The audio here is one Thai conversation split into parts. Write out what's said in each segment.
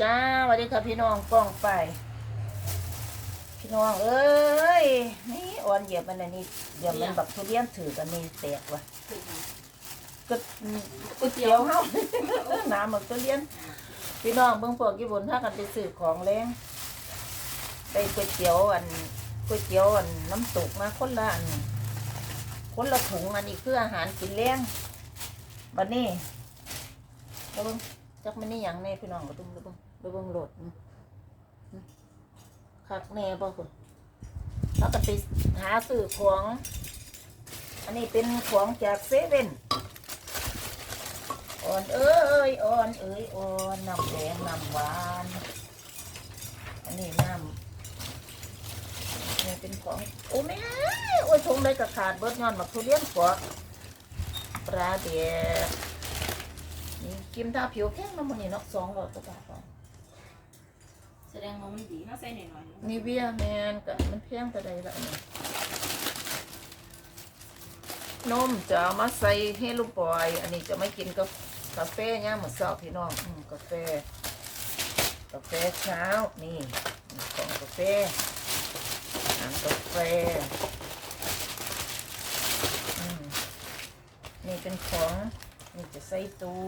จ้าสวัสดีค่ะพี่น้องกล้องไป พี่น้องเอ้ยนี่อ่อนเหยียบมันอันนี้เหยียบมันแบบทุเรียนถือกันนี่แตกว่ะก็ก๋วยเตี๋ยวเฮาน้ำหมกทุเรียน พี่น้องเบิ่งพวกญี่ปุ่นถ้ากันไปซื้อของแรงไปก๋วยเตี๋ยวอันก๋วยเตี๋ยวอันน้ำตกมาคนละอันคนละถุงอันนี้คืออาหารกินแรงบัดนี้แล้วเบิ่ง จักมันนี่ยังแน่พี่น้องก็ตุ้มแล้วเบิ่งแล้วเบิ่งโหลดคักแน่บ่คุณถ้ากันไปหาซื้อของ อันนี้เป็นของจากเซเว่นอ่อนเอ้ยอ่อนเอ้ยอ่อนน้ำแดงน้ำหวาน อันนี้น้ำนี่เป็นของโอ้แม่โอ้ยทงได้กระขาดเบิดงอนบักทุเรียนกว่าปลาเดีย ดนี่กิมทาผิวแข็งน้ำมันนี่เนาะสองร้อยกว่าบาทเอาแสดงว่ามันดีเขาใส่หน่อยๆนี่เวียแมนกับมันแพงแต่ใดละเนี่ยนมจะเอามาใส่ให้ลูกบอย อันนี้จะไม่กินกับกาแฟเนี่ยเหมือนเช้าพี่น้องอืมกาแฟ กาแฟเช้านี่ของกาแฟน้ำกาแฟอืมนี่เป็นของ นี่จะใส่ตู้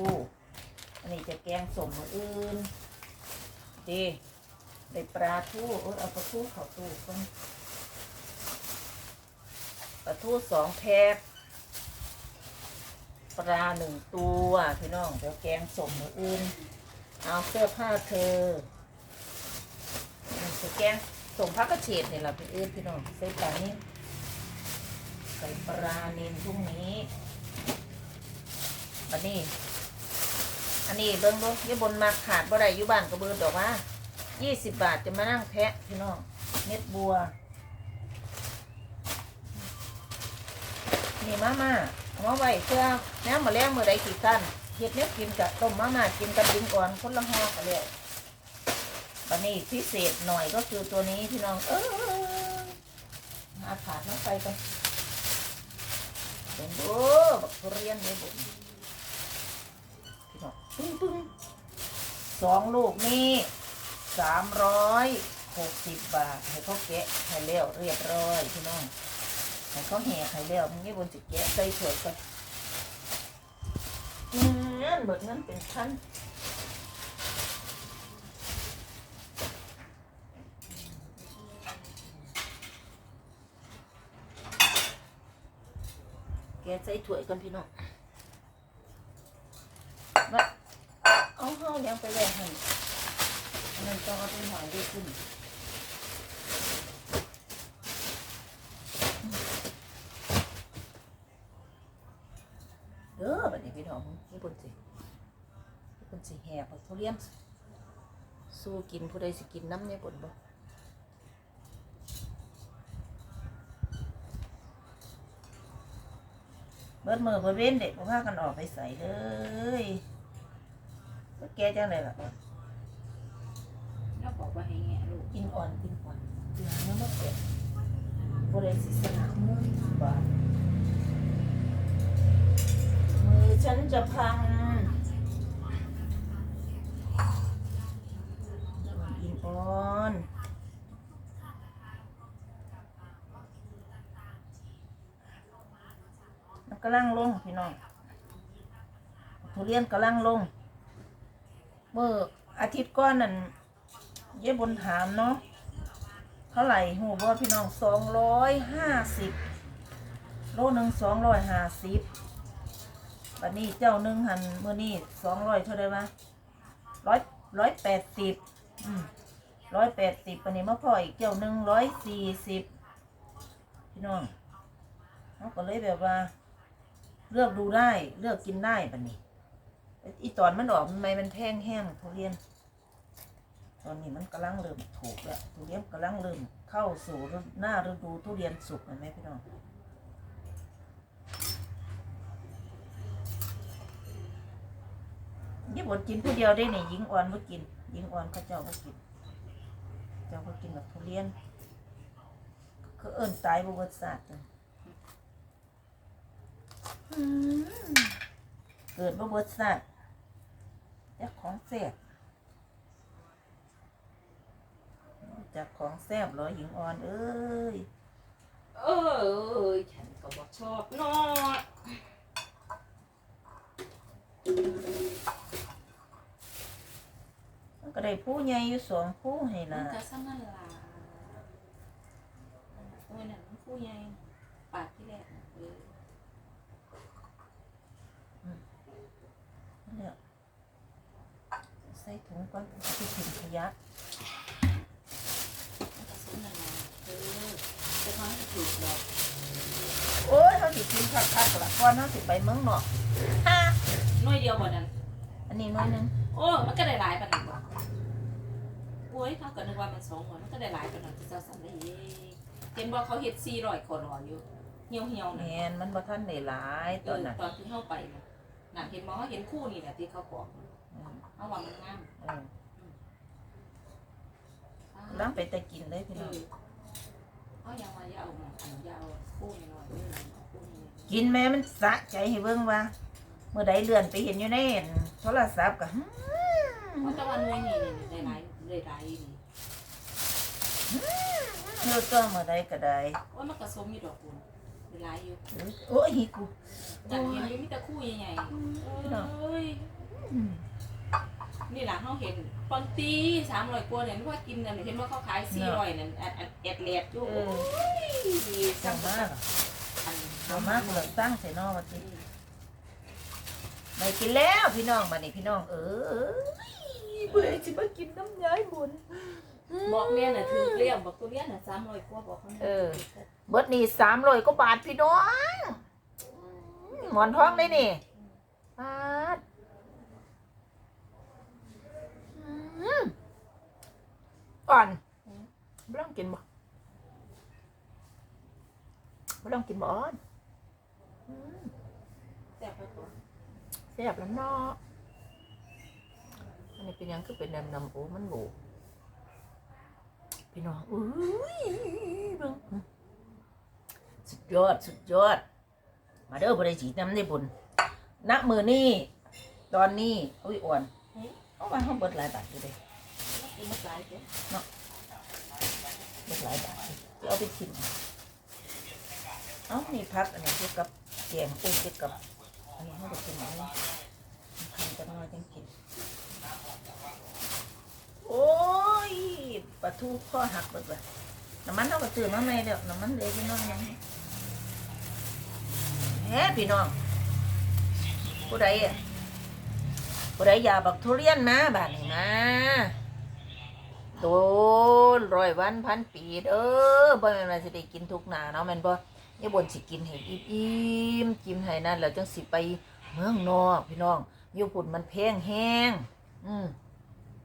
อันนี้จะแกงสมมืออื่นดีได้ปลาทูเออเอาปลาทูเข้าตู้ก่อนปลาทูสองแพ็คปลาหนึ่งตัวพี่น้องเดี๋ยวแกงสมมืออื่น เอาเสื้อผ้าเธอนี่จะแกงส่งพักกระเฉดเนี่ยแหละพี่เอื้อพี่น้องใส่ปลานี่ใส่ปลาเนนพรุ่งนี้ อันนี้ อันนี้เบิ้งดูยี่บนมาขาดบ่ได้อยู่บ้านก็เบิ้งดอกว่ายี่สิบบาทจะมานั่งแพะพี่น้องเม็ดบัว นี่มาม่าเอามาไว้เพื่อแน้ำมาแล้งเมื่อใดกี่ตันเฮ็ดเนี้ยกินกับต้มมาม่ากินกับดินก่อนคนละห่อกันเลยบันนี้พิเศษหน่อยก็คือตัวนี้พี่น้อง เออมาขาดมาใส่กันเดี๋ยวดูบักเรียนเนี่ยบุญพี่น้อง ปึ้งปึ้งสองลูกนี่สามร้อยหกสิบบาท ให้เขาแกะให้แล้วเรียบร้อยพี่น้องให้เขาแห่ให้แล้วมันนี่บนสิแกะใส่ถ้วกันเงินเบิดเงินเป็นพันแกะใส่ถ้วกันพี่น้องมาเอาเฮาเลี้ ยงไปแล้วให้อันนั้นต้องเอาไปหอยด้วยขึ้นเด้อบัดนี้พี่น้องนี่ปุ่นสินี่ปุ่นสิแห่บักทุเรียนสู้กินผู้ใดสิกินน้ำเนี่ยปุ่นบ่เบิดมือเบิดเว้นเด็กบ่พากันออกไปใส่เลย ก็แกจังเลยล่ะแล้วบอกว่าให้แง่ลูกกินอ่อนกินอ่อนกินน้ำมันเกิดผู้ใดสิสนับมือบาดมือฉันจะพังกินอ่อนมันกำลังลงพี่น้องทุเรียนกำลังลง เมื่ออาทิตย์ก่อนนั่นเย่บนถามเนาะเท่าไหร่หูบ่พี่น้องสองร้อยห้าสิบโลหนึ่งสองร้อยห้าสิบวันนี้เจ้าหนึ่งหันเมื่อนี้สองร้อยเท่าไหร่วะร้อยร้อยแปดสิบร้อยแปดสิบวันนี้มาพออีกเจ้าหนึ่งร้อยสี่สิบพี่น้องเขาก็เลยแบบว่า เลือกดูได้เลือกกินได้บันนี้ อีตอนมันออกมันไม่มันแพงแห้งทุเรียน ตอนนี้มันกำลังเริ่มถูกแล้วทุเรียนกำลังเริ่มเข้าสู่ฤดูหน้าฤดูทุเรียนสุกเห็นไหมพี่น้องยี่บดกินผู้เดียวได้นี่ยิงอ่อนบ่กินยิงอ่อนเขาเจ้าบ่กิน เจ้าบ่กินแบบทุเรียนเขาเอิ้นตายบ่เบิดศาสตร์เลยอืมเกิดบ่เบิดศาสตร์เจ้าของเสียจากของแซ่บเหรอหญิงอ่อนเอ้ย เออฉันก็บอกชอบเนาะมันก็ได้ผู้ใหญ่อยู่สองผู้ให้มัละนก็ซ้ำนั่นล่ะโอ้ยนั่นมันผู้ใหญ่ปากที่แรกน่ะเออ เนี่ยใส่ ถุงก่อนไปทิ้งขยะมันก็ซ้ำนั่นล่ะเออจะทำให้ถูกหรอกโอ้ยเขาสิกินคักๆละก่อนเขาสิไปเมืองนอกฮ่าหน้อยเดียวบ่นั่นอันนี้หน้อยหนึงโอ้มันก็ได้หลายปานนั้นบ่โอ้ยเขาก็นึกว่ามันสองหมดมันก็ได้หลายปานนั้นที่เจ้าสั่งได้เองเห็นบ่เขาเฮ็ด400คนรออยู่เหี่ยวเหี่ยวๆแมน่ะนมันบ่ทันได้หลายเอตอนอนั้นตอนที่เข้าไปน่ะน่ะเห็นบ่เขาเห็นคู่นี่แหละที่เขาบอกอืม เอาว่ามันงามเออล้างไปแต่กินเลยพี่เอน้องอเอาอย่างว่าอย่าเอาหมอนอันอย่าเอาคู่นี่หน่อยเด้อเอาคู่นี่กินแม่มันสะใจให้เบิ่งว่าเมื่อใดเลื่อนไปเห็นอยู่ในโทรศัพท์ก็หืมเพราะตะวันหน่วยนี่นี่ได้หลายได้หลายนี่เนื้อตัวเมื่อใดก็ได้ว่ามันก็สมอยู่ดอกคุณได้หลายอยู่โอ้ยหิกูจันเห็นอยู่มีแต่คู่ใหญ่ๆเอ้ย อืมนี่ล่ะเฮาเห็นปอนตี300กว่าเนี่ยนึกว่ากินนั่นเห็นว่าเขาขาย400นั่นอัดอัดแอดแลดอยู่เอโอ้อยสั่สั่งงมามากกอันสั่งมากเลยสร้างใส่นอมาสิได้กินแล้วพี่น้องมานี่พี่น้อง เออเบื่อสิมากินน้ำย้ายบุญบอกแม่น่ะถือเลี้ยงบอกตัวเลี้ยงน่ะ300กว่าบอกเขาเออเบิดนี่สามร้อยกว่าบาทพี่น้องหมอนทองได้นี่บาท อืมอ่อนไม่ต้องกินบ่ไม่ต้องกินบ่อ่อนอืมแต่ไปก่อนแซ่บแล้วเนาะอันนี้เป็นหยังคือเป็นน้ำน้ำโอ้มันโบพี่น้องอุ้ยเบิ่งสุดยอดสุดยอด มาเด้อบริจีน้ำได้บุญณมือนี่ตอนนี้อุ้ยอ่อน เอามาห้องเบิดหลายบาทอยู่เลยกินมาหลายเด้อเบิดหลายบาทอยู่จะเอาไปชิมเอ้านี่พักอันนี้เกี่ยวกับแกงอุ้ยเกี่ยวกับอันนี้เขาจะกินอะไรทำกันน้อยจังกินโอ้ยปลาทูข้อหักเบิดเลยน้ำมันเขาก็ซื้อมาใหม่เดี๋ยวน้ำมันเหลยพี่น้องยังแหมพี่น้องผู้ใดอะ ผู้ใดอยาบักทุเรียนนะบ้านนี้นะโดนร้อยวันพันปีเด้อบ่แม่นว่าสิได้กินทุกหนาเนาะแม่นบ่อย่าบ่นสิกินให้อิ่มๆกินให้นั่นแล้วจังสิไปเมืองนอกพี่น้องอยู่พุ่นมันแพงแฮงอืม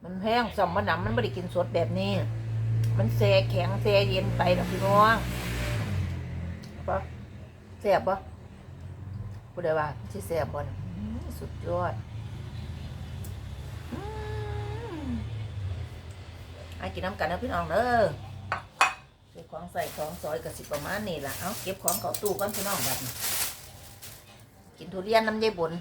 มันแพงสมมันหนำมันบ่ได้กินสดแบบนี้ มันแช่แข็งแช่เย็นไปดอกพี่น้องปะแซ่บปะผู้ใดว่าสิแซ่บบ่น่ะอื้อสุดยอด ไอ้กินน้ำกันนะพี่น้องเด้อซื้อของใส่ของซอยกับสิประมาณนี่ล่ะ เอาเก็บของเข้าตู้ก่อนพี่น้องบัดนี้กินทุเรียนน้ำยายบุญ